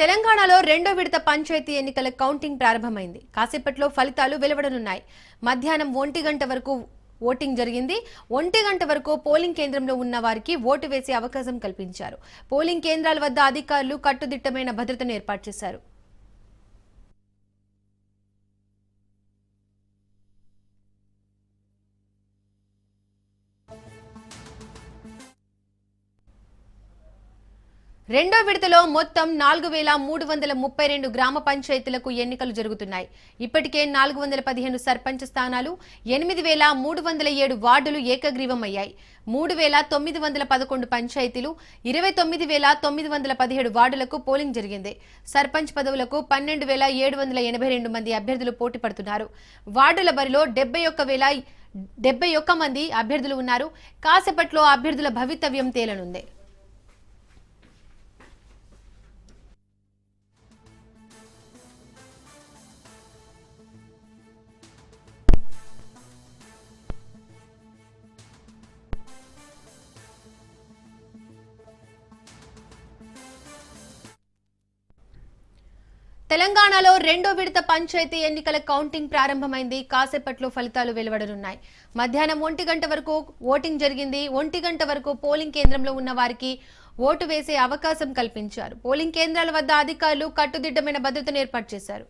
తెలంగాణలో రెండో విడత పంచాయతీ ఎన్నికల కౌంటింగ్ ప్రారంభమైంది. కాసేపట్లో ఫలితాలు వెలువడనున్నాయి. మధ్యాహ్నం ఒంటి గంట వరకు ఓటింగ్ జరిగింది. ఒంటి గంట వరకు పోలింగ్ కేంద్రంలో ఉన్న వారికి ఓటు వేసే అవకాశం కల్పించారు. పోలింగ్ కేంద్రాల వద్ద అధికారులు కట్టుదిట్టమైన భద్రతను ఏర్పాటు చేశారు. రెండో విడతలో మొత్తం నాలుగు వేల మూడు వందల ముప్పై రెండు గ్రామ పంచాయతీలకు ఎన్నికలు జరుగుతున్నాయి. ఇప్పటికే నాలుగు వందల పదిహేను సర్పంచ్ స్థానాలు ఎనిమిది వేల మూడు వందల ఏడు వార్డులు ఏకగ్రీవమయ్యాయి. మూడు వేల తొమ్మిది వందల పదకొండు పంచాయతీలు ఇరవై తొమ్మిది వేల తొమ్మిది వందల పదిహేడు వార్డులకు పోలింగ్ జరిగింది. సర్పంచ్ పదవులకు పన్నెండు వేల ఏడు వందల ఎనభై రెండు మంది అభ్యర్థులు పోటీ పడుతున్నారు. వార్డుల బరిలో డెబ్బై ఒక్క వేల డెబ్బై ఒక్క మంది అభ్యర్థులు ఉన్నారు. కాసేపట్లో అభ్యర్థుల భవితవ్యం తేలనుంది. తెలంగాణలో రెండో విడత పంచాయతీ ఎన్నికల కౌంటింగ్ ప్రారంభమైంది. కాసేపట్లో ఫలితాలు వెలువడనున్నాయి. మధ్యాహ్నం ఒంటి గంట వరకు ఓటింగ్ జరిగింది. ఒంటి గంట వరకు పోలింగ్ కేంద్రంలో ఉన్న వారికి ఓటు వేసే అవకాశం కల్పించారు. పోలింగ్ కేంద్రాల వద్ద అధికారులు కట్టుదిట్టమైన భద్రతను ఏర్పాటు చేశారు.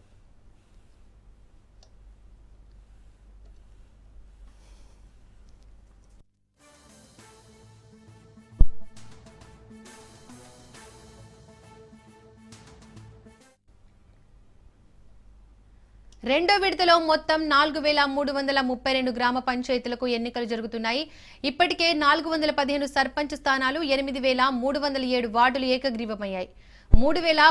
రెండో విడతలో మొత్తం నాలుగు వేల మూడు వందల ముప్పై రెండు గ్రామ పంచాయతీలకు ఎన్నికలు జరుగుతున్నాయి. ఇప్పటికే నాలుగు వందల పదిహేను సర్పంచ్ స్థానాలు ఎనిమిది వేల మూడు వందల ఏడు వార్డులు ఏకగ్రీవమయ్యాయి. మూడు వేల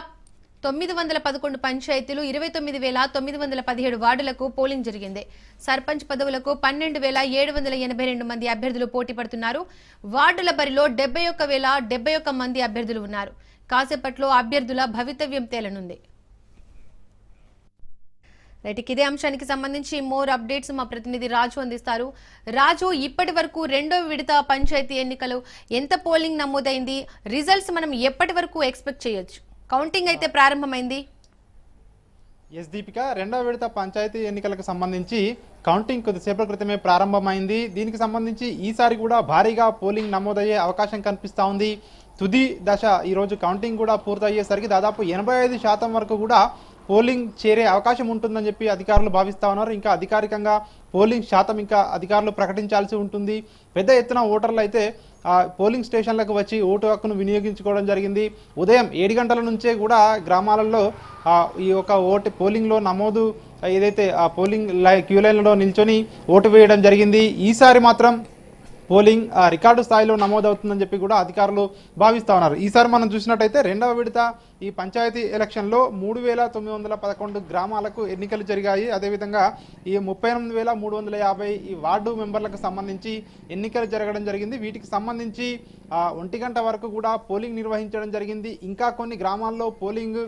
తొమ్మిది వందల పదకొండు పంచాయతీలు ఇరవై తొమ్మిది వేల తొమ్మిది వందల పదిహేడు వార్డులకు పోలింగ్ జరిగింది. సర్పంచ్ పదవులకు పన్నెండు వేల ఏడు వందల ఎనభై రెండు మంది అభ్యర్థులు పోటీ పడుతున్నారు. వార్డుల బరిలో డెబ్బై ఒక్క వేల డెబ్బై ఒక్క మంది అభ్యర్థులు ఉన్నారు. కాసేపట్లో అభ్యర్థుల భవితవ్యం తేలనుంది. రైట్ ఇదే అంశానికి సంబంధించి మోర్ అప్డేట్స్ మా ప్రతినిధి రాజు అందిస్తారు. రాజు ఇప్పటి వరకు రెండో విడత పంచాయతీ ఎన్నికలు ఎంత పోలింగ్ నమోదైంది? రిజల్ట్స్ మనం ఎప్పటి వరకు ఎక్స్పెక్ట్ చేయొచ్చు? కౌంటింగ్ అయితే ప్రారంభమైంది. ఎస్ దీపిక రెండవ విడత పంచాయతీ ఎన్నికలకు సంబంధించి కౌంటింగ్ కొద్దిసేపటి క్రితమే ప్రారంభమైంది. దీనికి సంబంధించి ఈసారి కూడా భారీగా పోలింగ్ నమోదయ్యే అవకాశం కనిపిస్తూ ఉంది. తుది దశ ఈరోజు కౌంటింగ్ కూడా పూర్తయ్యేసరికి దాదాపు ఎనభై ఐదు శాతం వరకు కూడా పోలింగ్ చేరే అవకాశం ఉంటుందని చెప్పి అధికారులు భావిస్తా ఉన్నారు. ఇంకా అధికారికంగా పోలింగ్ శాతం ఇంకా అధికారులు ప్రకటించాల్సి ఉంటుంది. పెద్ద ఎత్తున ఓటర్లు అయితే పోలింగ్ స్టేషన్లకు వచ్చి ఓటు హక్కును వినియోగించుకోవడం జరిగింది. ఉదయం ఏడు గంటల నుంచే కూడా గ్రామాలలో ఈ యొక్క ఓటు పోలింగ్లో నమోదు ఏదైతే ఆ పోలింగ్ లై క్యూ లైన్లో నిల్చొని ఓటు వేయడం జరిగింది. ఈసారి మాత్రం పోలింగ్ రికార్డు స్థాయిలో నమోదవుతుందని చెప్పి కూడా అధికారులు భావిస్తూ ఉన్నారు. ఈసారి మనం చూసినట్టయితే రెండవ విడత ఈ పంచాయతీ ఎలక్షన్లో మూడు వేల తొమ్మిది వందల పదకొండు గ్రామాలకు ఎన్నికలు జరిగాయి. అదేవిధంగా ఈ ముప్పై ఎనిమిది వేల మూడు వందల యాభై ఈ వార్డు మెంబర్లకు సంబంధించి ఎన్నికలు జరగడం జరిగింది. వీటికి సంబంధించి ఒంటి గంట వరకు కూడా పోలింగ్ నిర్వహించడం జరిగింది. ఇంకా కొన్ని గ్రామాల్లో పోలింగ్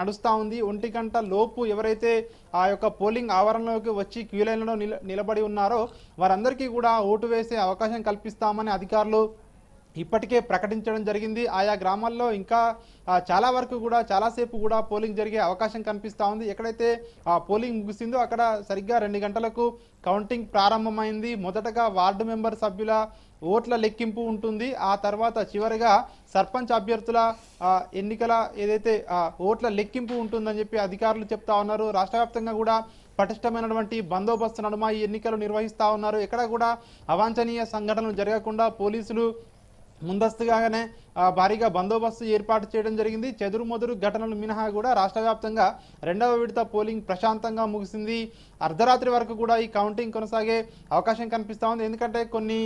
నడుస్తూ ఉంది. ఒంటి గంట లోపు ఎవరైతే ఆ యొక్క పోలింగ్ ఆవరణలోకి వచ్చి క్యూ లైన్లో నిల నిలబడి ఉన్నారో వారందరికీ కూడా ఓటు వేసే అవకాశం కల్పిస్తామని అధికారులు ఇప్పటికే ప్రకటించడం జరిగింది. ఆయా గ్రామాల్లో ఇంకా చాలా వరకు కూడా చాలాసేపు కూడా పోలింగ్ జరిగే అవకాశం కనిపిస్తూ ఉంది. ఎక్కడైతే ఆ పోలింగ్ ముగిసిందో అక్కడ సరిగ్గా రెండు గంటలకు కౌంటింగ్ ప్రారంభమైంది. మొదటగా వార్డు మెంబర్ సభ్యుల ఓట్ల లెక్కింపు ఉంటుంది. ఆ తర్వాత చివరిగా సర్పంచ్ అభ్యర్థుల ఎన్నికల ఏదైతే ఓట్ల లెక్కింపు ఉంటుందని చెప్పి అధికారులు చెప్తా ఉన్నారు. రాష్ట్ర కూడా పటిష్టమైనటువంటి బందోబస్తు నడుమ ఈ ఎన్నికలు నిర్వహిస్తా ఉన్నారు. ఎక్కడ కూడా అవాంఛనీయ సంఘటనలు జరగకుండా పోలీసులు ముందస్తుగానే భారీగా బందోబస్తు ఏర్పాటు చేయడం జరిగింది. చెదురుమదురు ఘటనలు మినహా కూడా రాష్ట్ర వ్యాప్తంగా రెండవ విడత పోలింగ్ ప్రశాంతంగా ముగిసింది. అర్ధరాత్రి వరకు కూడా ఈ కౌంటింగ్ కొనసాగే అవకాశం కనిపిస్తూ ఉంది. ఎందుకంటే కొన్ని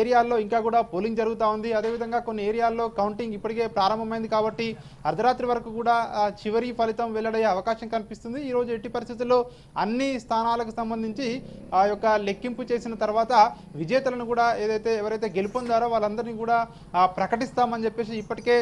ఏరియాల్లో ఇంకా కూడా పోలింగ్ జరుగుతూ ఉంది. అదేవిధంగా కొన్ని ఏరియాల్లో కౌంటింగ్ ఇప్పటికే ప్రారంభమైంది కాబట్టి అర్ధరాత్రి వరకు కూడా చివరి ఫలితం వెల్లడయ్యే అవకాశం కనిపిస్తుంది. ఈరోజు ఎట్టి పరిస్థితుల్లో అన్ని స్థానాలకు సంబంధించి ఆ యొక్క లెక్కింపు చేసిన తర్వాత విజేతలను కూడా ఏదైతే ఎవరైతే గెలుపొందారో వాళ్ళందరినీ కూడా ప్రకటిస్తాం ప్రకటిస్తామని చెప్పేసి ఇప్పటికే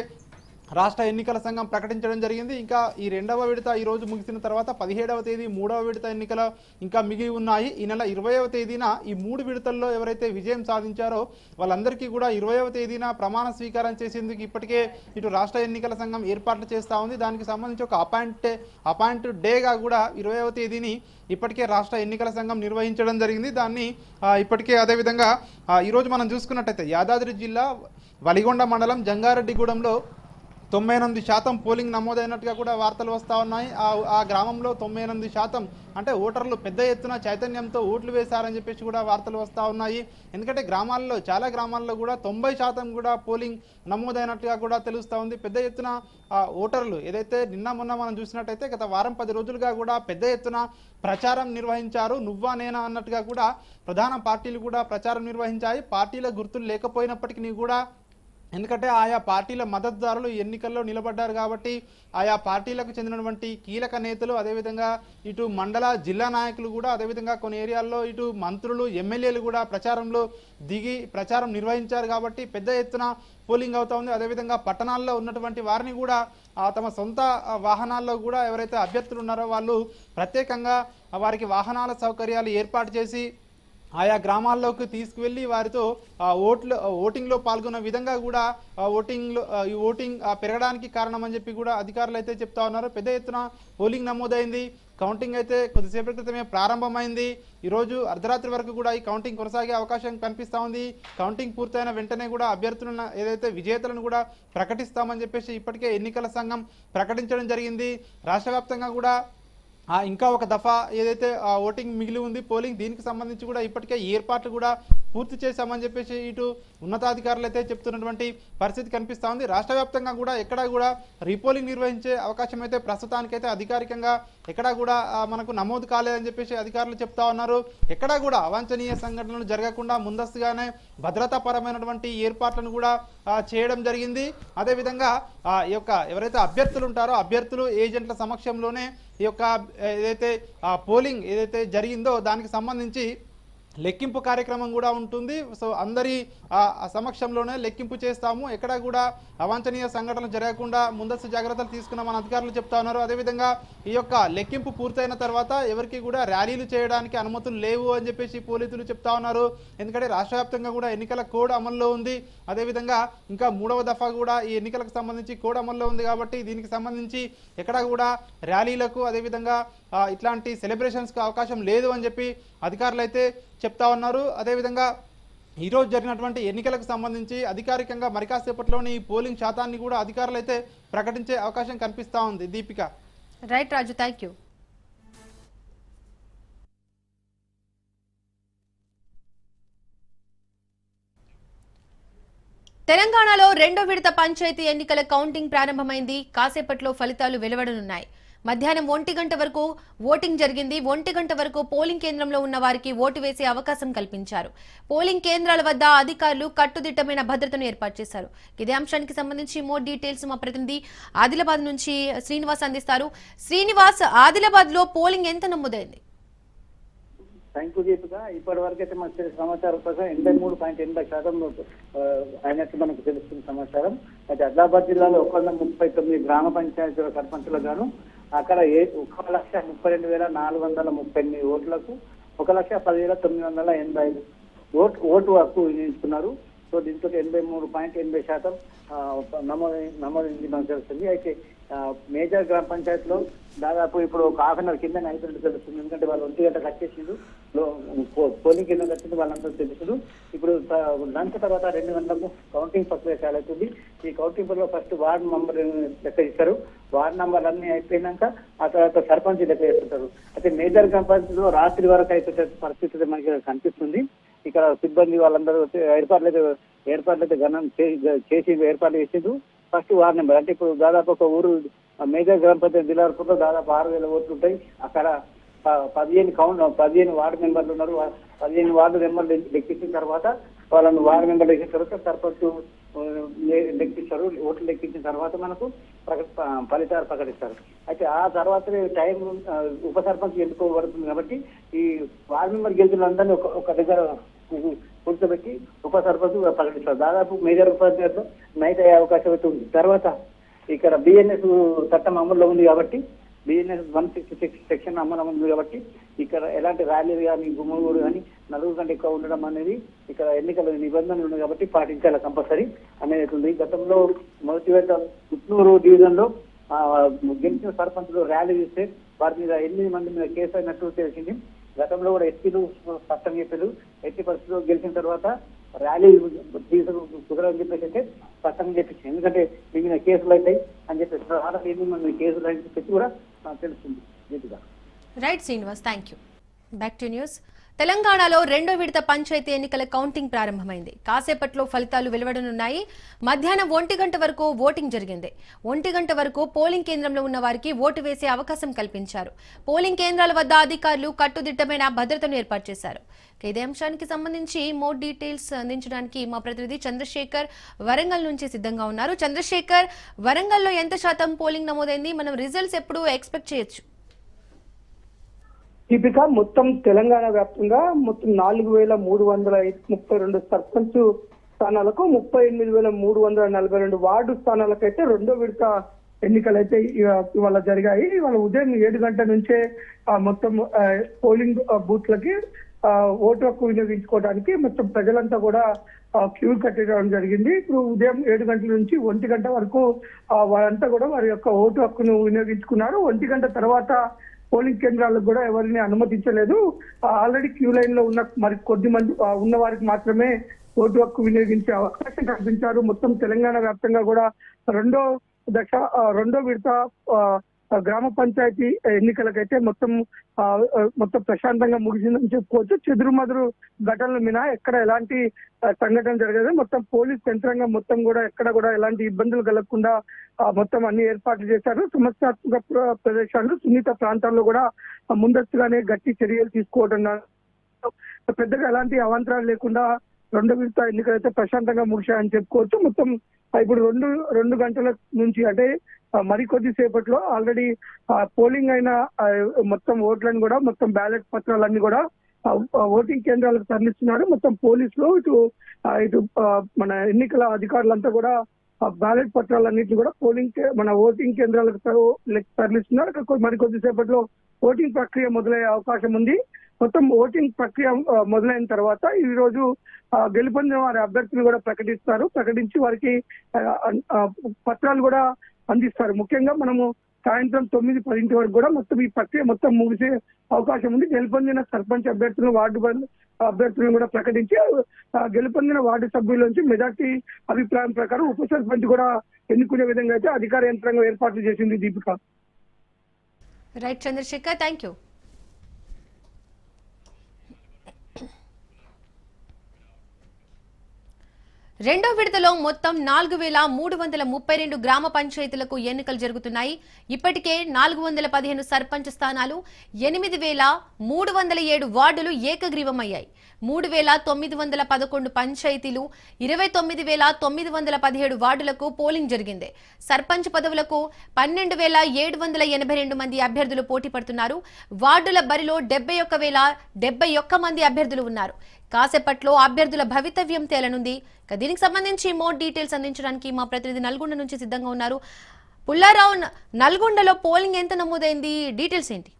రాష్ట్ర ఎన్నికల సంఘం ప్రకటించడం జరిగింది. ఇంకా ఈ రెండవ విడత ఈ రోజు ముగిసిన తర్వాత పదిహేడవ తేదీ మూడవ విడత ఎన్నికల ఇంకా మిగిలి ఉన్నాయి. ఈ నెల ఇరవైవ తేదీన ఈ మూడు విడతల్లో ఎవరైతే విజయం సాధించారో వాళ్ళందరికీ కూడా ఇరవైవ తేదీన ప్రమాణ స్వీకారం చేసేందుకు ఇప్పటికే ఇటు రాష్ట్ర ఎన్నికల సంఘం ఏర్పాట్లు చేస్తూ ఉంది. దానికి సంబంధించి ఒక అపాయింట్ అపాయింట్ డేగా కూడా ఇరవైవ తేదీని ఇప్పటికే రాష్ట్ర ఎన్నికల సంఘం నిర్వహించడం జరిగింది. దాన్ని ఇప్పటికే అదేవిధంగా ఈరోజు మనం చూసుకున్నట్టయితే యాదాద్రి జిల్లా వలిగొండ మండలం జంగారెడ్డిగూడెంలో తొంభై ఎనిమిది శాతం పోలింగ్ నమోదైనట్టుగా కూడా వార్తలు వస్తూ ఉన్నాయి. ఆ ఆ గ్రామంలో తొంభై ఎనిమిది శాతం అంటే ఓటర్లు పెద్ద ఎత్తున చైతన్యంతో ఓట్లు వేశారని చెప్పేసి కూడా వార్తలు వస్తూ ఉన్నాయి. ఎందుకంటే గ్రామాల్లో చాలా గ్రామాల్లో కూడా తొంభై శాతం కూడా పోలింగ్ నమోదైనట్టుగా కూడా తెలుస్తూ ఉంది. పెద్ద ఎత్తున ఓటర్లు ఏదైతే నిన్న మొన్న మనం చూసినట్టయితే గత వారం పది రోజులుగా కూడా పెద్ద ఎత్తున ప్రచారం నిర్వహించారు. నువ్వా నేనా అన్నట్టుగా కూడా ప్రధాన పార్టీలు కూడా ప్రచారం నిర్వహించాయి. పార్టీల గుర్తులు లేకపోయినప్పటికీ కూడా ఎందుకంటే ఆయా పార్టీల మద్దతుదారులు ఎన్నికల్లో నిలబడ్డారు కాబట్టి ఆయా పార్టీలకు చెందినటువంటి కీలక నేతలు అదేవిధంగా ఇటు మండల జిల్లా నాయకులు కూడా అదేవిధంగా కొన్ని ఏరియాల్లో ఇటు మంత్రులు ఎమ్మెల్యేలు కూడా ప్రచారంలో దిగి ప్రచారం నిర్వహించారు కాబట్టి పెద్ద ఎత్తున పోలింగ్ అవుతా ఉంది. అదేవిధంగా పట్టణాల్లో ఉన్నటువంటి వారిని కూడా ఆ, తమ సొంత వాహనాల్లో కూడా ఎవరైతే అభ్యర్థులు ఉన్నారో వాళ్ళు ప్రత్యేకంగా వారికి వాహనాల సౌకర్యాలు ఏర్పాటు చేసి ఆయా గ్రామాల్లోకి తీసుకువెళ్ళి వారితో ఓట్లు ఓటింగ్లో పాల్గొన్న విధంగా కూడా ఓటింగ్లో ఈ ఓటింగ్ పెరగడానికి కారణం అని చెప్పి కూడా అధికారులు అయితే చెప్తా ఉన్నారు. పెద్ద ఎత్తున పోలింగ్ నమోదైంది. కౌంటింగ్ అయితే కొద్దిసేపటి క్రితమే ప్రారంభమైంది. ఈరోజు అర్ధరాత్రి వరకు కూడా ఈ కౌంటింగ్ కొనసాగే అవకాశం కనిపిస్తూ ఉంది. కౌంటింగ్ పూర్తయిన వెంటనే కూడా అభ్యర్థులను ఏదైతే విజేతలను కూడా ప్రకటిస్తామని చెప్పేసి ఇప్పటికే ఎన్నికల సంఘం ప్రకటించడం జరిగింది. రాష్ట్ర కూడా ఇంకా ఒక దఫా ఏదైతే ఆ, ఓటింగ్ మిగిలి ఉంది పోలింగ్ దీనికి సంబంధించి కూడా ఇప్పటికే ఏర్పాట్లు కూడా పూర్తి చేశామని చెప్పేసి ఇటు ఉన్నతాధికారులు అయితే చెప్తున్నటువంటి పరిస్థితి కనిపిస్తూ ఉంది. రాష్ట్ర వ్యాప్తంగా కూడా ఎక్కడా కూడా రీపోలింగ్ నిర్వహించే అవకాశం అయితే ప్రస్తుతానికైతే అధికారికంగా ఎక్కడా కూడా మనకు నమోదు కాలేదని చెప్పేసి అధికారులు చెప్తా ఉన్నారు. ఎక్కడా కూడా అవాంఛనీయ సంఘటనలు జరగకుండా ముందస్తుగానే భద్రతాపరమైనటువంటి ఏర్పాట్లను కూడా చేయడం జరిగింది. అదేవిధంగా ఈ యొక్క ఎవరైతే అభ్యర్థులు ఉంటారో అభ్యర్థులు ఏజెంట్ల సమక్షంలోనే ఈ యొక్క ఏదైతే పోలింగ్ ఏదైతే జరిగిందో దానికి సంబంధించి లెక్కింపు కార్యక్రమం కూడా ఉంటుంది. సో అందరి ఆ, సమక్షంలోనే లెక్కింపు చేస్తాము. ఎక్కడ కూడా అవాంఛనీయ సంఘటనలు జరగకుండా ముందస్తు జాగ్రత్తలు తీసుకున్నామని అధికారులు చెప్తా ఉన్నారు. అదేవిధంగా ఈ యొక్క లెక్కింపు పూర్తయిన తర్వాత ఎవరికి కూడా ర్యాలీలు చేయడానికి అనుమతులు లేవు అని చెప్పేసి పోలీసులు చెప్తా ఉన్నారు. ఎందుకంటే రాష్ట్ర వ్యాప్తంగా కూడా ఎన్నికల కోడ్ అమల్లో ఉంది. అదేవిధంగా ఇంకా మూడవ దఫా కూడా ఈ ఎన్నికలకు సంబంధించి కోడ్ అమల్లో ఉంది కాబట్టి దీనికి సంబంధించి ఎక్కడ కూడా ర్యాలీలకు అదేవిధంగా ఇట్లాంటి సెలబ్రేషన్స్కి అవకాశం లేదు అని చెప్పి అధికారులు అయితే చెప్తా ఉన్నారు. అదేవిధంగా ఈరోజు జరిగినటువంటి ఎన్నికలకు సంబంధించి అధికారికంగా మరి కాసేపట్లోని ఈ పోలింగ్ శాతాన్ని కూడా అధికారులు అయితే ప్రకటించే అవకాశం కనిపిస్తూ ఉంది. Deepika. Right Raju thank you. తెలంగాణలో రెండో విడత పంచాయతీ ఎన్నికల కౌంటింగ్ ప్రారంభమైంది. కాసేపట్లో ఫలితాలు వెలువడనున్నాయి. మధ్యాహ్నం ఒంటి గంట వరకు ఓటింగ్ జరిగింది. ఒంటి గంట వరకు పోలింగ్ కేంద్రంలో ఉన్న వారికి ఓటు వేసే అవకాశం కల్పించారు. పోలింగ్ కేంద్రాల వద్ద అధికారులు కట్టుదిట్టమైన భద్రతను ఏర్పాటు చేశారు. ఇదే అంశానికి సంబంధించి మోర్ డీటెయిల్స్ మా ప్రతినిధి ఆదిలాబాద్ నుంచి శ్రీనివాస్ అందిస్తారు. శ్రీనివాస్ ఆదిలాబాద్లో పోలింగ్ ఎంత నమోదైంది? థ్యాంక్ యూ ఇప్పటి వరకు అయితే మనకు తెలిసిన సమాచారం ప్రకారం ఎనభై మూడు పాయింట్ ఎనభై శాతం అయినట్టు మనకు తెలుస్తున్న సమాచారం. అయితే ఆదిలాబాద్ జిల్లాలో ఒక వంద ముప్పై తొమ్మిది గ్రామ పంచాయతీల సర్పంచులకు గాను అక్కడ ఏ ఒక లక్ష ముప్పై రెండు వేల నాలుగు వందల ముప్పై ఎనిమిది ఓట్లకు ఒక లక్ష పదివేల తొమ్మిది వందల ఎనభై ఐదు ఓటు ఓటు హక్కు వినియోగించుకున్నారు. సో దీంతో ఎనభై మూడు పాయింట్ ఎనభై శాతం ఆ, నమోదు నమోదైంది మనకు తెలుస్తుంది అయితే మేజర్ గ్రామ పంచాయతీలో దాదాపు ఇప్పుడు ఒక హాఫ్ అన్ అవర్ కింద అయిపోయినట్టు తెలుస్తుంది. ఎందుకంటే వాళ్ళు ఒంటి గంట కట్టేసిండు పో- పోలింగ్ కింద కట్టింది వాళ్ళందరూ తెలుసుడు. ఇప్పుడు లంచ్ తర్వాత రెండు గంటలకు కౌంటింగ్ ప్రక్రియ చాలవుతుంది ఈ కౌంటింగ్లో ఫస్ట్ వార్డ్ నంబర్ లెక్క ఇస్తారు వార్డ్ నంబర్ అన్ని అయిపోయినాక ఆ తర్వాత సర్పంచ్ లెక్క చేస్తుంటారు. అయితే మేజర్ గ్రామ రాత్రి వరకు అయితే పరిస్థితి మనకి కనిపిస్తుంది. ఇక్కడ సిబ్బంది వాళ్ళందరూ ఏర్పాట్లు అయితే ఏర్పాట్లు అయితే ఘనం చేసి ఏర్పాట్లు చేసిండ్రు. First ward number. అంటే ఇప్పుడు దాదాపు ఒక ఊరు మేజర్ గ్రామ పంచాయతీ దిలార్పూర్లో దాదాపు ఆరు వేల ఓట్లు ఉంటాయి. అక్కడ పదిహేను కౌంట్ పదిహేను వార్డు మెంబర్లు ఉన్నారు. పదిహేను వార్డు మెంబర్లు లెక్కించిన తర్వాత వాళ్ళని వార్డు మెంబర్లు లెక్కించిన తర్వాత సర్పంచ్ లే- లెక్కిస్తారు. ఓట్లు లెక్కించిన తర్వాత మనకు ప్రకట ఫలితాలు ప్రకటిస్తారు. అయితే ఆ తర్వాత టైం ఉప సర్పంచ్ ఎన్నుకోబడుతుంది కాబట్టి ఈ వార్డు మెంబర్ గెలిచిన అందరినీ ఒక ఒక దగ్గర కూర్చోబెట్టి ఉప సర్పంచ్ ప్రకటిస్తారు. దాదాపు మేజర్ ఉపాధ్యాయులతో నైట్ అయ్యే అవకాశం అయితే ఉంది. తర్వాత ఇక్కడ బిఎన్ఎస్ చట్టం అమల్లో ఉంది కాబట్టి BNS one sixty six section అమలు ఉంది కాబట్టి ఇక్కడ ఎలాంటి ర్యాలీలు కానీ గుమ్మగూడు కానీ నలుగురు కంటే ఎక్కువ ఉండడం అనేది ఇక్కడ ఎన్నికల నిబంధనలు ఉన్నాయి కాబట్టి పాటించాలి కంపల్సరీ అనేది ఉంది గతంలో మొదటి విడత పుట్నూరు డివిజన్లో గెలిచిన సర్పంచులు ర్యాలీ చేస్తే వారి మీద ఎనిమిది మంది మీద కేసు అయినట్టు తెలిసింది. గతంలో కూడా ఎస్పీలు స్పష్టం చెప్పారు. ఎట్టి పరిస్థితుల్లో గెలిచిన తర్వాత ర్యాలీ తీసుకు కుదరని చెప్పేసి అయితే స్పష్టంగా చెప్పింది ఎందుకంటే మిగిలిన కేసులు అవుతాయి అని చెప్పేసి ఆల్రెడీ కేసులు అని చెప్పేసి కూడా తెలుస్తుంది. Right Srinivas thank you back to news తెలంగాణలో రెండో విడత పంచాయతీ ఎన్నికల కౌంటింగ్ ప్రారంభమైంది. కాసేపట్లో ఫలితాలు వెలువడనున్నాయి. మధ్యాహ్నం ఒంటి గంట వరకు ఓటింగ్ జరిగింది. ఒంటి గంట వరకు పోలింగ్ కేంద్రంలో ఉన్న వారికి ఓటు వేసే అవకాశం కల్పించారు. పోలింగ్ కేంద్రాల వద్ద అధికారులు కట్టుదిట్టమైన భద్రతను ఏర్పాటు చేశారు. ఇదే అంశానికి సంబంధించి మోర్ డీటెయిల్స్ అందించడానికి మా ప్రతినిధి చంద్రశేఖర్ వరంగల్ నుంచి సిద్ధంగా ఉన్నారు. చంద్రశేఖర్ వరంగల్లో ఎంత శాతం పోలింగ్ నమోదైంది? మనం రిజల్ట్స్ ఎప్పుడు ఎక్స్పెక్ట్ చేయొచ్చు? దీపిక మొత్తం తెలంగాణ వ్యాప్తంగా మొత్తం నాలుగు వేల మూడు వందల ముప్పై రెండు సర్పంచ్ స్థానాలకు ముప్పై ఎనిమిది వేల మూడు వందల నలభై రెండు వార్డు స్థానాలకైతే రెండో విడత ఎన్నికలైతే ఇవ- ఇవాళ జరిగాయి. ఇవాళ ఉదయం ఏడు గంటల నుంచే మొత్తం పోలింగ్ బూత్లకి ఓటు హక్కు వినియోగించుకోవడానికి మొత్తం ప్రజలంతా కూడా క్యూ కట్టడం జరిగింది. ఇప్పుడు ఉదయం ఏడు గంటల నుంచి ఒంటి గంట వరకు వారంతా కూడా వారి యొక్క ఓటు హక్కును వినియోగించుకున్నారు. ఒంటి గంట తర్వాత పోలింగ్ కేంద్రాలకు కూడా ఎవరిని అనుమతించలేదు. ఆ, ఆల్రెడీ క్యూ లైన్లో ఉన్న మరి కొద్ది మంది ఉన్న వారికి మాత్రమే ఓటు హక్కు వినియోగించే అవకాశం కల్పించారు. మొత్తం తెలంగాణ వ్యాప్తంగా కూడా రెండో దశ రెండో విడత గ్రామ పంచాయతీ ఎన్నికలకైతే మొత్తం మొత్తం ప్రశాంతంగా ముగిసిందని చెప్పుకోవచ్చు. చెదురుమదురు ఘటనలు మినా ఎక్కడ ఎలాంటి సంఘటన జరగదు మొత్తం పోలీస్ యంత్రాంగం మొత్తం కూడా ఎక్కడ కూడా ఎలాంటి ఇబ్బందులు కలగకుండా ఆ, మొత్తం అన్ని ఏర్పాట్లు చేశారు. సమస్యాత్మక ప్రదేశాలు సున్నిత ప్రాంతాల్లో కూడా ముందస్తుగానే గట్టి చర్యలు తీసుకోవడం పెద్దగా ఎలాంటి అవాంతరాలు లేకుండా రెండు విడత ఎన్నికలైతే ప్రశాంతంగా ముగిశాయని చెప్పుకోవచ్చు. మొత్తం ఇప్పుడు రెండు రెండు గంటల నుంచి అంటే మరి కొద్దిసేపట్లో ఆల్రెడీ పోలింగ్ అయిన మొత్తం ఓట్లను కూడా మొత్తం బ్యాలెట్ పత్రాలన్నీ కూడా ఓటింగ్ కేంద్రాలకు తరలిస్తున్నారు. మొత్తం పోలీసులు ఇటు ఇటు మన ఎన్నికల అధికారులంతా కూడా బ్యాలెట్ పత్రాలన్నింటినీ కూడా పోలింగ్ మన ఓటింగ్ కేంద్రాలకు తరలిస్తున్నారు. మరి కొద్దిసేపట్లో ఓటింగ్ ప్రక్రియ మొదలయ్యే అవకాశం ఉంది. మొత్తం ఓటింగ్ ప్రక్రియ మొదలైన తర్వాత ఈ రోజు గెలుపొందిన వారి అభ్యర్థులు కూడా ప్రకటిస్తారు. ప్రకటించి వారికి పత్రాలు కూడా అందిస్తారు. ముఖ్యంగా మనము సాయంత్రం తొమ్మిది పదింటి వరకు కూడా మొత్తం ఈ ప్రక్రియ మొత్తం ముగిసే అవకాశం ఉంది. గెలుపొందిన సర్పంచ్ అభ్యర్థులను వార్డు అభ్యర్థులను కూడా ప్రకటించి గెలుపొందిన వార్డు సభ్యుల నుంచి మెజార్టీ అభిప్రాయం ప్రకారం ఉప సర్పంచ్ కూడా ఎన్నుకునే విధంగా అయితే అధికార యంత్రాంగం ఏర్పాట్లు చేసింది Deepika. Right Chandrashekar thank you రెండో విడతలో మొత్తం నాలుగు వేల మూడు వందల ముప్పై రెండు గ్రామ పంచాయతీలకు ఎన్నికలు జరుగుతున్నాయి. ఇప్పటికే నాలుగు వందల పదిహేను సర్పంచ్ స్థానాలు ఎనిమిది వేల మూడు వందల ఏడు వార్డులు ఏకగ్రీవమయ్యాయి. మూడు వేల తొమ్మిది వందల పదకొండు పంచాయతీలు ఇరవై తొమ్మిది వేల తొమ్మిది వందల పదిహేడు వార్డులకు పోలింగ్ జరిగింది. సర్పంచ్ పదవులకు పన్నెండు వేల ఏడు వందల ఎనభై రెండు మంది అభ్యర్థులు పోటీ పడుతున్నారు. వార్డుల బరిలో డెబ్బై ఒక్క వేల డెబ్బై ఒక్క మంది అభ్యర్థులు ఉన్నారు. కాసేపట్లో అభ్యర్థుల భవితవ్యం తేలనుంది. ఇక దీనికి సంబంధించి మోర్ డీటెయిల్స్ అందించడానికి మా ప్రతినిధి నల్గొండ నుంచి సిద్ధంగా ఉన్నారు. పుల్లారావు నల్గొండలో పోలింగ్ ఎంత నమోదైంది? డీటెయిల్స్ ఏంటి?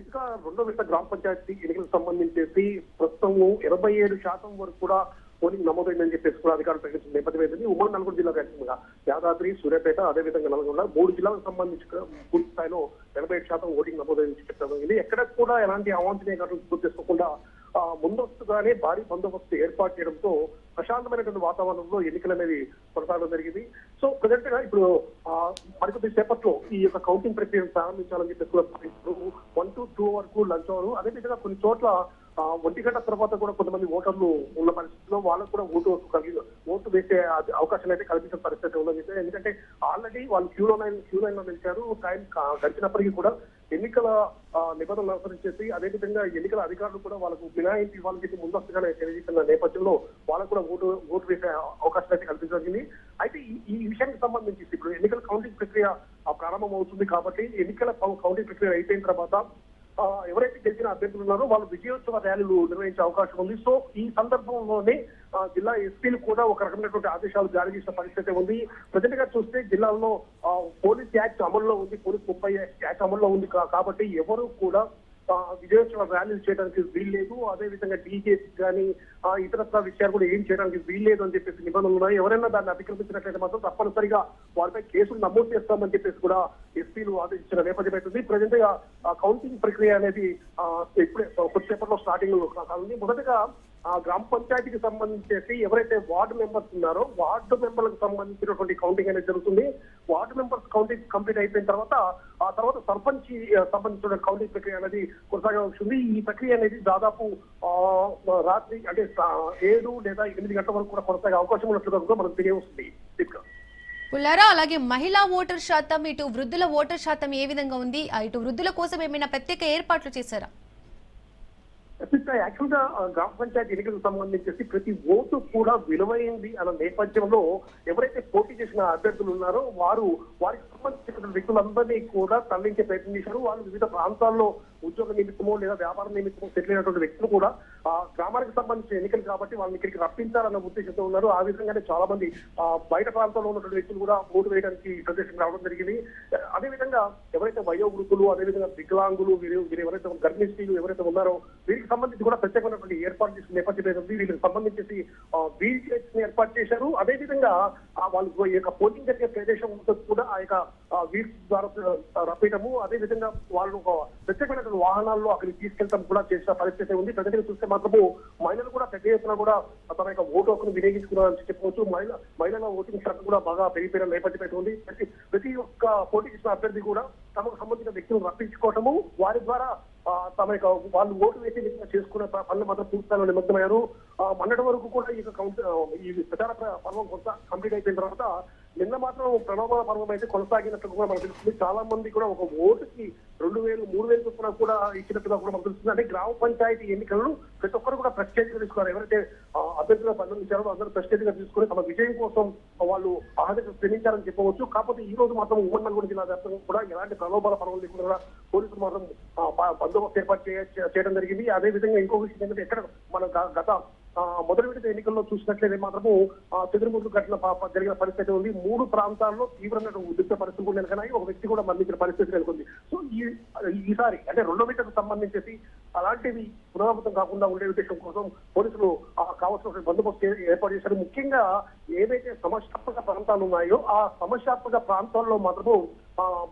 ఇంకా రెండో విడత గ్రామ పంచాయతీ ఎన్నికలకు సంబంధించేసి ప్రస్తుతం ఇరవై ఏడు శాతం వరకు కూడా పోలింగ్ నమోదైందని చెప్పేసి కూడా అధికారులు ప్రకటించిన నేపథ్యం ఏంటంటే ఉమ్మడి నల్గొండ జిల్లా వ్యాప్తంగా యాదాద్రి సూర్యాపేట అదేవిధంగా నల్గొండ మూడు జిల్లాలకు సంబంధించి పూర్తి స్థాయిలో ఎనభై ఏడు శాతం ఓటింగ్ నమోదైందని చెప్పడం ఇది ఎక్కడ కూడా ఎలాంటి అవాంఛనీయ ఘటనలు గుర్తు చేసుకోకుండా ముందస్తుగానే భారీ బందోబస్తు ఏర్పాటు చేయడంతో ప్రశాంతమైనటువంటి వాతావరణంలో ఎన్నికలు అనేది కొనసాగడం జరిగింది. సో ప్రజెంట్గా ఇప్పుడు మరికొద్ది సేపట్లో ఈ యొక్క కౌంటింగ్ ప్రక్రియను ప్రారంభించాలని చెప్పి కూడా వన్ టు టూ వరకు లంచ్ అవర్. అదేవిధంగా కొన్ని చోట్ల ఒంటి గంట తర్వాత కూడా కొంతమంది ఓటర్లు ఉన్న పరిస్థితిలో వాళ్ళకు కూడా ఓటు కలిగి ఓటు వేసే అది- అవకాశాలు అయితే కల్పించిన పరిస్థితి ఉందని ఎందుకంటే ఆల్రెడీ వాళ్ళు క్యూలో లైన్ క్యూ లైన్లో నిలిచారు. టైం గడిచినప్పటికీ కూడా ఎన్నికల నిబంధనలు అనుసరించేసి అదేవిధంగా ఎన్నికల అధికారులు కూడా వాళ్ళకు మినహాయింపు ఇవ్వాలని చెప్పి ముందస్తుగానే తెలియజేసిన నేపథ్యంలో వాళ్ళకు కూడా ఓటు ఓటు వేసే అవకాశం అయితే కల్పించబడింది అయితే ఈ- ఈ విషయానికి సంబంధించి ఇప్పుడు ఎన్నికల కౌంటింగ్ ప్రక్రియ ప్రారంభం అవుతుంది కాబట్టి ఎన్నికల కౌ- కౌంటింగ్ ప్రక్రియ అయిపోయిన తర్వాత ఎవరైతే గెలిచిన అభ్యర్థులు ఉన్నారో వాళ్ళు విజయోత్సవ ర్యాలీలు నిర్వహించే అవకాశం ఉంది. సో ఈ సందర్భంలోనే జిల్లా ఎస్పీలు కూడా ఒక రకమైనటువంటి ఆదేశాలు జారీ చేసిన పరిస్థితి ఉంది. ప్రజెంట్గా చూస్తే జిల్లాలో ఆ, పోలీస్ యాక్ట్ అమల్లో ఉంది పోలీస్ ముప్పై యాక్ట్ అమల్లో ఉంది కాబట్టి ఎవరు కూడా విజయోత్సవ ర్యాలీలు చేయడానికి వీల్లేదు. అదే విధంగా డీజేస్ కానీ ఇతరత్ర విషయాలు కూడా ఏం చేయడానికి వీల్లేదు అని చెప్పేసి నిబంధనలు ఉన్నాయి. ఎవరైనా దాన్ని అతిక్రమించినట్లయితే మాత్రం తప్పనిసరిగా వారిపై కేసులు నమోదు చేస్తామని చెప్పేసి కూడా ఎస్పీలు ఆదేశించిన నేపథ్యం అవుతుంది ప్రజెంట్గా కౌంటింగ్ ప్రక్రియ అనేది ఇప్పుడే కొద్దిసేపట్లో స్టార్టింగ్ కానుంది. మొదటగా ఆ గ్రామ పంచాయతీకి సంబంధించేసి ఎవరైతే వార్డు మెంబర్స్ ఉన్నారో వార్డు మెంబర్లకు సంబంధించినటువంటి కౌంటింగ్ అనేది జరుగుతుంది. వార్డు మెంబర్స్ కౌంటింగ్ కంప్లీట్ అయిపోయిన తర్వాత ఆ తర్వాత సర్పంచ్ సంబంధించిన కౌంటింగ్ ప్రక్రియ అనేది కొనసాగవచ్చుంది ఈ ప్రక్రియ అనేది దాదాపు ఆ, రాత్రి అంటే ఏడు లేదా ఎనిమిది గంటల వరకు కూడా కొనసాగే అవకాశం ఉన్నట్లుగా కూడా మనకు తెలియవస్తుంది. పుల్లారా అలాగే మహిళా ఓటర్ శాతం ఇటు వృద్ధుల ఓటర్ శాతం ఏ విధంగా ఉంది? ఇటు వృద్ధుల కోసం ఏమైనా ప్రత్యేక ఏర్పాట్లు చేశారా? యాక్చువల్గా గ్రామ పంచాయతీ ఎన్నికలకు సంబంధించి ప్రతి ఓటు కూడా విలువైంది అన్న నేపథ్యంలో ఎవరైతే పోటీ చేసిన అభ్యర్థులు ఉన్నారో వారు వారికి సంబంధించిన వ్యక్తులందరినీ కూడా తరలించే ప్రయత్నం చేశారు. వాళ్ళు వివిధ ప్రాంతాల్లో ఉద్యోగ నిమిత్తమో లేదా వ్యాపార నిమిత్తమో సెటిల్ అయినటువంటి వ్యక్తులు కూడా ఆ గ్రామానికి సంబంధించిన ఎన్నికలు కాబట్టి వాళ్ళని ఇక్కడికి రప్పించాలన్న ఉద్దేశంతో ఉన్నారు. ఆ విధంగానే చాలా మంది ఆ, బయట ప్రాంతాల్లో ఉన్నటువంటి వ్యక్తులు కూడా ఓటు వేయడానికి ప్రదేశం రావడం జరిగింది. అదేవిధంగా ఎవరైతే వయోవృద్ధులు అదేవిధంగా వికలాంగులు వీరు వీరు ఎవరైతే గర్భిణీ స్త్రీలు ఎవరైతే ఉన్నారో వీరికి సంబంధించి కూడా ప్రత్యేకమైనటువంటి ఏర్పాటు చేసిన నేపథ్యం ఉంది వీళ్ళకి సంబంధించి వీల్ చైర్స్ని ఏర్పాటు చేశారు. అదేవిధంగా వాళ్ళు ఈ యొక్క పోలింగ్ జరిగే ప్రదేశం కూడా ఆ యొక్క వీల్స్ ద్వారా ఆ, అదేవిధంగా వాళ్ళు ఒక ప్రత్యేకమైన వాహనాల్లో అక్కడికి తీసుకెళ్తాం కూడా చేసిన పరిస్థితి ఉంది. ప్రజలు చూస్తే మాత్రము మహిళలు కూడా పెద్ద ఎత్తున కూడా తమ యొక్క ఓటు హక్కును వినియోగించుకున్నారని చెప్పవచ్చు. మహిళ మహిళల ఓటింగ్ శాతం కూడా బాగా పెరిగిపోయిన నేపథ్యం ఉంది. ప్రతి ప్రతి ఒక్క పోటీ చేసిన అభ్యర్థి కూడా తమకు సంబంధించిన వ్యక్తులను రప్పించుకోవటము. వారి ద్వారా తమ యొక్క వాళ్ళు ఓటు వేసి చేసుకున్న చేసుకునే పనులు మాత్రం పూర్తిస్థాయిలో నిమగ్నమయ్యారు. మొన్నటి వరకు కూడా ఈ యొక్క ఈ ప్రచార పర్వం కొంత కంప్లీట్ అయిపోయిన తర్వాత నిన్న మాత్రం ప్రణోమాల పర్వం అయితే కొనసాగినట్టు కూడా మనకు తెలుస్తుంది. చాలా మంది కూడా ఒక ఓటుకి రెండు వేలు మూడు వేలు చొప్పున కూడా ఇచ్చినట్టుగా కూడా మనకు తెలుస్తుంది. అంటే గ్రామ పంచాయతీ ఎన్నికలను ప్రతి ఒక్కరు కూడా ప్రత్యేకంగా తీసుకున్నారు ఎవరైతే ఆ, అభ్యర్థులుగా పనిచేశారో అందరూ ప్రత్యేకంగా తీసుకుని తమ విజయం కోసం వాళ్ళు ఆహ్లాదం శ్రమించారని చెప్పవచ్చు. కాకపోతే ఈ రోజు మాత్రం ఉమ్మడి జిల్లా వ్యాప్తంగా కూడా ఎలాంటి ప్రలోభాల పర్వం లేకుండా పోలీసులు మాత్రం ప- బందోబస్తు ఏర్పాటు చేయ- చేయడం జరిగింది. అదే విధంగా ఇంకో విషయం ఏంటంటే ఎక్కడ మన గత మొదటి విడత ఎన్నికల్లో చూసినట్లయితే మాత్రము చెదురుముద్దు ఘటన జరిగిన పరిస్థితి ఉంది. మూడు ప్రాంతాల్లో తీవ్రమైన ఉద్రిక్త పరిస్థితులు కూడా నెలకొన్నాయి. ఒక వ్యక్తి కూడా మరణించిన పరిస్థితి నెలకొంది. సో ఈ ఈసారి అంటే రెండో విడతకు సంబంధించేసి అలాంటివి పునరావృతం కాకుండా ఉండే ఉద్దేశం కోసం పోలీసులు ఆ, కావాల్సిన బందోబస్తు ఏర్పాటు చేశారు. ముఖ్యంగా ఏవైతే సమస్యాత్మక ప్రాంతాలు ఉన్నాయో ఆ సమస్యాత్మక ప్రాంతాల్లో మాత్రము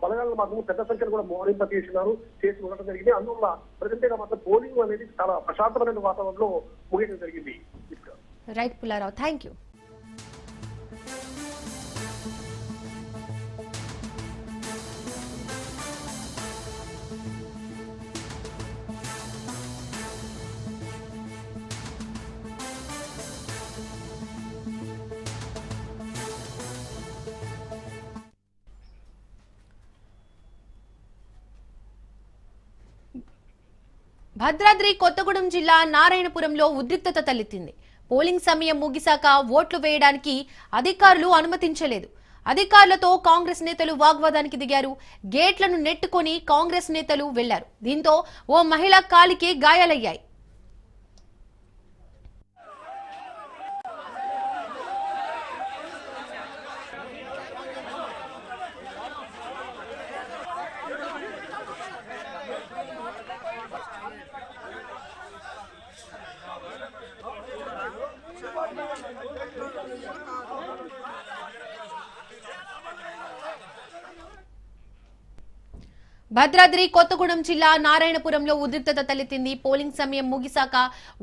బలగాలను మాత్రం పెద్ద సంఖ్యలో కూడా మోహరింప చేసినారు చేసి ఉండటం జరిగింది. అందువల్ల ప్రజెంట్గా మాత్రం పోలింగ్ అనేది చాలా ప్రశాంతమైన వాతావరణంలో ముగియడం జరిగింది. Right Pullarao thank you Bhadradri Kothagudem జిల్లా నారాయణపురంలో ఉద్రిక్తత తలెత్తింది. పోలింగ్ సమయం ముగిశాక ఓట్లు వేయడానికి అధికారులు అనుమతించలేదు. అధికారులతో కాంగ్రెస్ నేతలు వాగ్వాదానికి దిగారు. గేట్లను నెట్టుకొని కాంగ్రెస్ నేతలు వెళ్ళారు. దీంతో ఓ మహిళ కాలికి గాయాలయ్యాయి. భద్రాద్రి కొత్తగూడెం జిల్లా నారాయణపురంలో ఉద్రిక్తత తలెత్తింది. పోలింగ్ సమయం ముగిశాక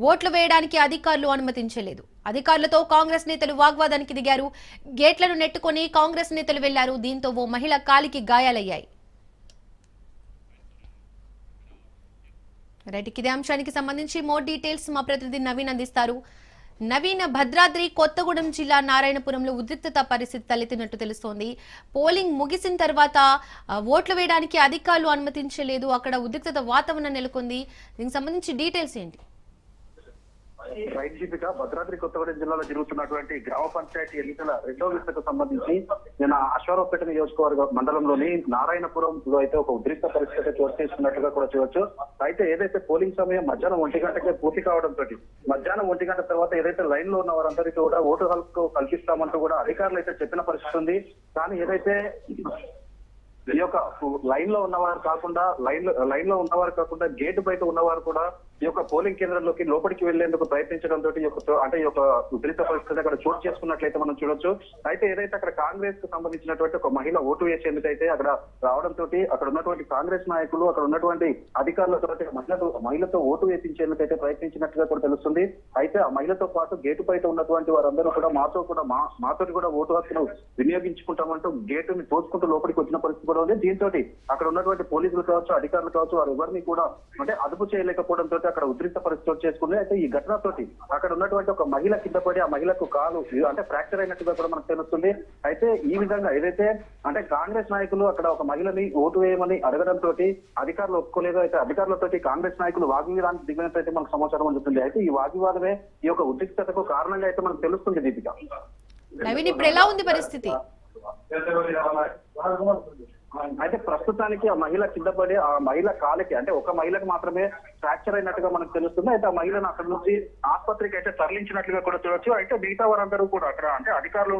ఓట్లు వేయడానికి అధికారులు అనుమతించలేదు. అధికారులతో కాంగ్రెస్ నేతలు వాగ్వాదానికి దిగారు. గేట్లను నెట్టుకొని కాంగ్రెస్ నేతలు వెళ్ళారు. దీంతో ఓ మహిళ కాలికి గాయాలయ్యాయి. రైట్ ఇదే అంశానికి సంబంధించి మోర్ డీటెయిల్స్ మా ప్రతినిధి నవీన్ అందిస్తారు. నవీన భద్రాద్రి కొత్తగూడెం జిల్లా నారాయణపురంలో ఉద్రిక్తత పరిస్థితి తలెత్తినట్టు తెలుస్తోంది. పోలింగ్ ముగిసిన తర్వాత ఓట్లు వేయడానికి అధికారులు అనుమతించలేదు. అక్కడ ఉద్రిక్తత వాతావరణం నెలకొంది. దీనికి సంబంధించి డీటెయిల్స్ ఏంటి? రైతు దీపిక భద్రాద్రి కొత్తగూడెం జిల్లాలో జరుగుతున్నటువంటి గ్రామ పంచాయతీ ఎన్నికల రెండో విడతకు సంబంధించి నిన్న అశ్వారావుపేట నియోజకవర్గ మండలంలోని నారాయణపురంలో అయితే ఒక ఉద్రిక్త పరిస్థితి చోటు చేసుకున్నట్టుగా కూడా చూడొచ్చు. అయితే ఏదైతే పోలింగ్ సమయం మధ్యాహ్నం ఒంటి గంటకే పూర్తి కావడంతో మధ్యాహ్నం ఒంటి గంట తర్వాత ఏదైతే లైన్లో ఉన్న వారందరికీ కూడా ఓటు హక్కు కల్పిస్తామంటూ కూడా అధికారులు అయితే చెప్పిన పరిస్థితి ఉంది. కానీ ఏదైతే ఈ యొక్క లైన్లో ఉన్నవారు కాకుండా లైన్లో లైన్లో ఉన్నవారు కాకుండా గేట్ బయట ఉన్నవారు కూడా ఈ యొక్క పోలింగ్ కేంద్రంలోకి లోపలికి వెళ్ళేందుకు ప్రయత్నించడం తోటి అంటే ఈ యొక్క ఉద్రిత పరిస్థితి అక్కడ చోటు చేసుకున్నట్లయితే మనం చూడొచ్చు. అయితే ఏదైతే అక్కడ కాంగ్రెస్కు సంబంధించినటువంటి ఒక మహిళ ఓటు వేసేందుకైతే అక్కడ రావడం తోటి అక్కడ ఉన్నటువంటి కాంగ్రెస్ నాయకులు అక్కడ ఉన్నటువంటి అధికారులతో మహిళతో మహిళతో ఓటు వేపించేందుకైతే ప్రయత్నించినట్టుగా కూడా తెలుస్తుంది. అయితే ఆ మహిళతో పాటు గేటు బయట ఉన్నటువంటి వారందరూ కూడా మాతో కూడా మా మాతో కూడా ఓటు హక్కును వినియోగించుకుంటామంటూ గేటుని తోచుకుంటూ లోపలికి వచ్చిన పరిస్థితి కూడా ఉంది. దీంతో అక్కడ ఉన్నటువంటి పోలీసులు కావచ్చు అధికారులు కావచ్చు వారు ఎవరిని కూడా అంటే అదుపు చేయలేకపోవడంతో అక్కడ ఉద్రిక్త పరిస్థితి చోటు చేసుకుంది. అయితే ఈ ఘటనతోటి అక్కడ ఉన్నటువంటి ఒక మహిళ కింద పడి ఆ మహిళకు కాలు అంటే ఫ్రాక్చర్ అయినట్టుగా కూడా మనకు తెలుస్తుంది. అయితే ఈ విధంగా ఏదైతే అంటే కాంగ్రెస్ నాయకులు అక్కడ ఒక మహిళని ఓటు వేయమని అడగడం తోటి అధికారులు ఒప్పుకోలేదు. అయితే అధికారులతోటి కాంగ్రెస్ నాయకులు వాగ్వివాదానికి దిగినట్టు అయితే మనకు సమాచారం అందుతుంది. అయితే ఈ వాగ్వివాదమే ఈ యొక్క ఉద్రిక్తతకు కారణంగా అయితే మనకు తెలుస్తుంది దీపిక. నవీన్ ఇప్పుడు ఎలా ఉంది పరిస్థితి? అయితే ప్రస్తుతానికి ఆ మహిళ కింద పడి ఆ మహిళ కాలికి అంటే ఒక మహిళకు మాత్రమే ఫ్రాక్చర్ అయినట్టుగా మనకు తెలుస్తుంది. అయితే ఆ మహిళను అక్కడ నుంచి ఆసుపత్రికి అయితే తరలించినట్లుగా కూడా చూడొచ్చు. అయితే మిగతా వారందరూ కూడా అక్కడ అంటే అధికారులు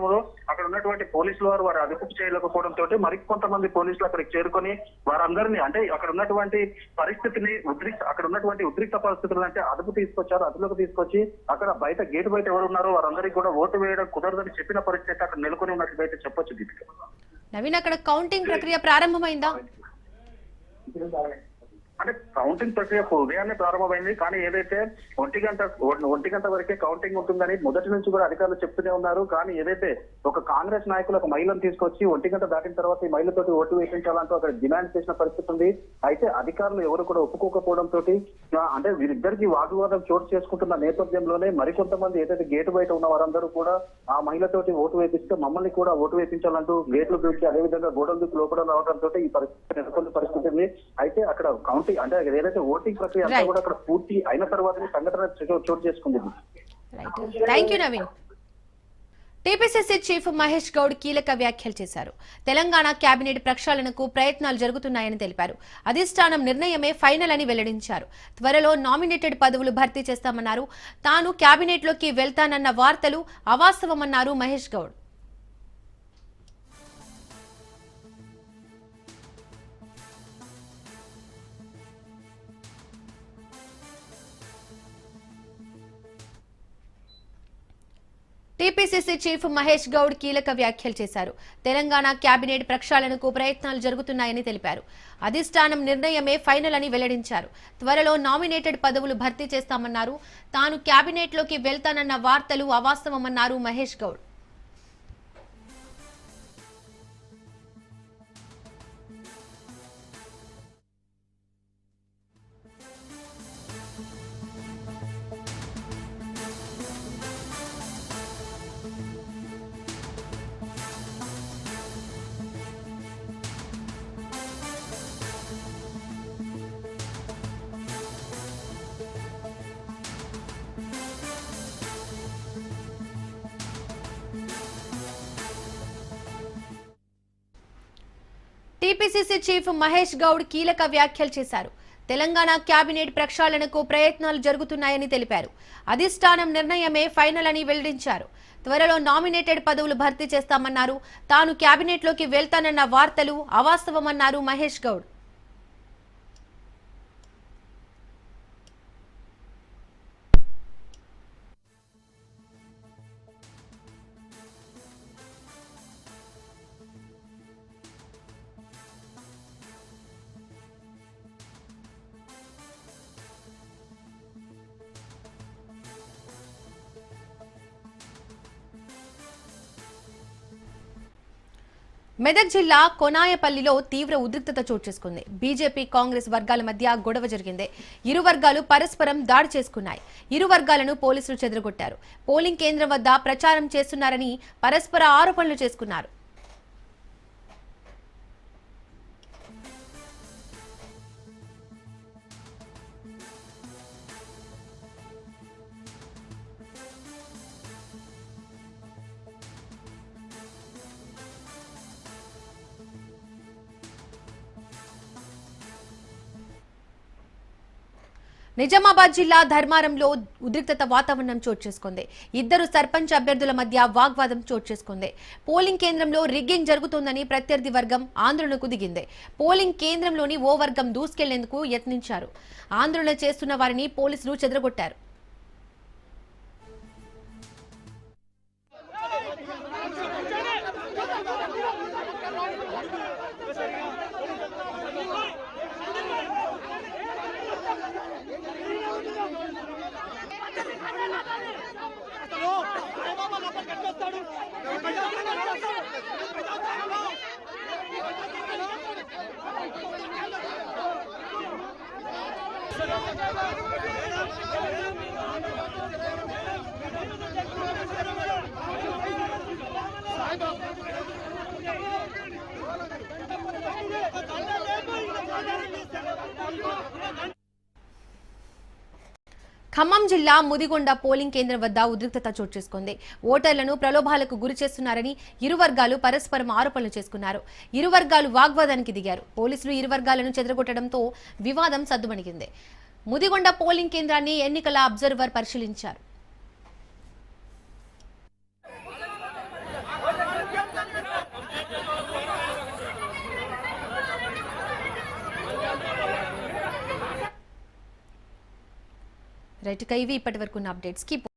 అక్కడ ఉన్నటువంటి పోలీసులు వారు వారు అదుపు చేయలేకపోవడం తోటి మరి కొంతమంది పోలీసులు అక్కడికి చేరుకొని వారందరినీ అంటే అక్కడ ఉన్నటువంటి పరిస్థితిని ఉద్రిక్త అక్కడ ఉన్నటువంటి ఉద్రిక్త పరిస్థితులను అంటే అదుపు తీసుకొచ్చారు అదుపులోకి తీసుకొచ్చి అక్కడ బయట గేటు బయట ఎవరు ఉన్నారో వారందరికీ కూడా ఓటు వేయడం కుదరదని చెప్పిన పరిస్థితి అయితే అక్కడ నెలకొని ఉన్నట్లుగా అయితే చెప్పొచ్చు దీపిక. నవీన్ అక్కడ కౌంటింగ్ ప్రక్రియ ప్రారంభమైందా? అంటే కౌంటింగ్ ప్రక్రియ ఉదయాన్నే ప్రారంభమైంది. కానీ ఏదైతే ఒంటి గంట ఒంటి గంట వరకే కౌంటింగ్ ఉంటుందని మొదటి నుంచి కూడా అధికారులు చెప్తూనే ఉన్నారు. కానీ ఏదైతే ఒక కాంగ్రెస్ నాయకులు ఒక మహిళను తీసుకొచ్చి ఒంటి గంట దాటిన తర్వాత ఈ మహిళతోటి ఓటు వేయించాలంటూ అక్కడ డిమాండ్ చేసిన పరిస్థితి ఉంది. అయితే అధికారులు ఎవరు కూడా ఒప్పుకోకపోవడం తోటి అంటే వీరిద్దరికి వాగ్వాదం చోటు చేసుకుంటున్న నేపథ్యంలోనే మరికొంతమంది ఏదైతే గేటు బయట ఉన్న వారందరూ కూడా ఆ మహిళతోటి ఓటు వేపిస్తే మమ్మల్ని కూడా ఓటు వేయించాలంటూ గేట్లు దూకి అదేవిధంగా గోడలు దూకి లోపల రావడంతో ఈ పరిస్థితి నెలకొన్న పరిస్థితి ఉంది. అయితే అక్కడ కౌంటింగ్ అంటే ఏదైతే ఓటింగ్ ప్రక్రియ అంతా. కూడా అక్కడ పూర్తి అయిన తర్వాత సంఘటన చోటు చేసుకుంది. Thank you Naveen TPCC chief Mahesh Goud కీలక వ్యాఖ్యలు చేశారు. తెలంగాణ కేబినెట్ ప్రక్షాళనకు ప్రయత్నాలు జరుగుతున్నాయని తెలిపారు. అధిష్టానం నిర్ణయమే ఫైనల్ అని వెల్లడించారు. త్వరలో నామినేటెడ్ పదవులు భర్తీ చేస్తామన్నారు. తాను కేబినెట్లోకి వెళ్తానన్న వార్తలు అవాస్తవమన్నారు మహేష్ గౌడ్. టీపీసీసీ చీఫ్ మహేష్ గౌడ్ కీలక వ్యాఖ్యలు చేశారు. తెలంగాణ కేబినెట్ ప్రక్షాళనకు ప్రయత్నాలు జరుగుతున్నాయని తెలిపారు. అధిష్టానం నిర్ణయమే ఫైనల్ అని వెల్లడించారు. త్వరలో నామినేటెడ్ పదవులు భర్తీ చేస్తామన్నారు. తాను కేబినెట్లోకి వెళ్తానన్న వార్తలు అవాస్తవమన్నారు మహేష్ గౌడ్. టీపీసీసీ చీఫ్ మహేష్ గౌడ్ కీలక వ్యాఖ్యలు చేశారు. తెలంగాణ కేబినెట్ ప్రక్షాళనకు ప్రయత్నాలు జరుగుతున్నాయని తెలిపారు. అధిష్టానం నిర్ణయమే ఫైనల్ అని వెల్లడించారు. త్వరలో నామినేటెడ్ పదవులు భర్తీ చేస్తామన్నారు. తాను కేబినెట్లోకి వెళ్తానన్న వార్తలు అవాస్తవమన్నారు మహేష్ గౌడ్. మెదక్ జిల్లా కొనాయపల్లిలో తీవ్ర ఉద్రిక్తత చోటు చేసుకుంది. బీజేపీ కాంగ్రెస్ వర్గాల మధ్య గొడవ జరిగింది. ఇరు వర్గాలు పరస్పరం దాడి చేసుకున్నాయి. ఇరు వర్గాలను పోలీసులు చెదరగొట్టారు. పోలింగ్ కేంద్రం వద్ద ప్రచారం చేస్తున్నారని పరస్పర ఆరోపణలు చేసుకున్నారు. నిజామాబాద్ జిల్లా ధర్మారంలో ఉద్రిక్తత వాతావరణం చోటు చేసుకుంది. ఇద్దరు సర్పంచ్ అభ్యర్థుల మధ్య వాగ్వాదం చోటు చేసుకుంది. పోలింగ్ కేంద్రంలో రిగ్గింగ్ జరుగుతోందని ప్రత్యర్థి వర్గం ఆందోళనకు దిగింది. పోలింగ్ కేంద్రంలోని ఓ వర్గం దూసుకెళ్ళేందుకు యత్నించారు. ఆందోళన చేస్తున్న వారిని పోలీసులు చెదరగొట్టారు. సాయిబాబా ఖమ్మం జిల్లా ముదిగొండ పోలింగ్ కేంద్రం వద్ద ఉద్రిక్తత చోటు చేసుకుంది. ఓటర్లను ప్రలోభాలకు గురి చేస్తున్నారని ఇరు వర్గాలు పరస్పరం ఆరోపణలు చేసుకున్నారు. ఇరు వర్గాలు వాగ్వాదానికి దిగారు. పోలీసులు ఇరు వర్గాలను చెదరగొట్టడంతో వివాదం సద్దుమణిగింది. ముదిగొండ పోలింగ్ కేంద్రాన్ని ఎన్నికల అబ్జర్వర్ పరిశీలించారు. రైట్ ఇక ఇవి ఇప్పటి వరకు ఉన్న అప్డేట్స్ కీప్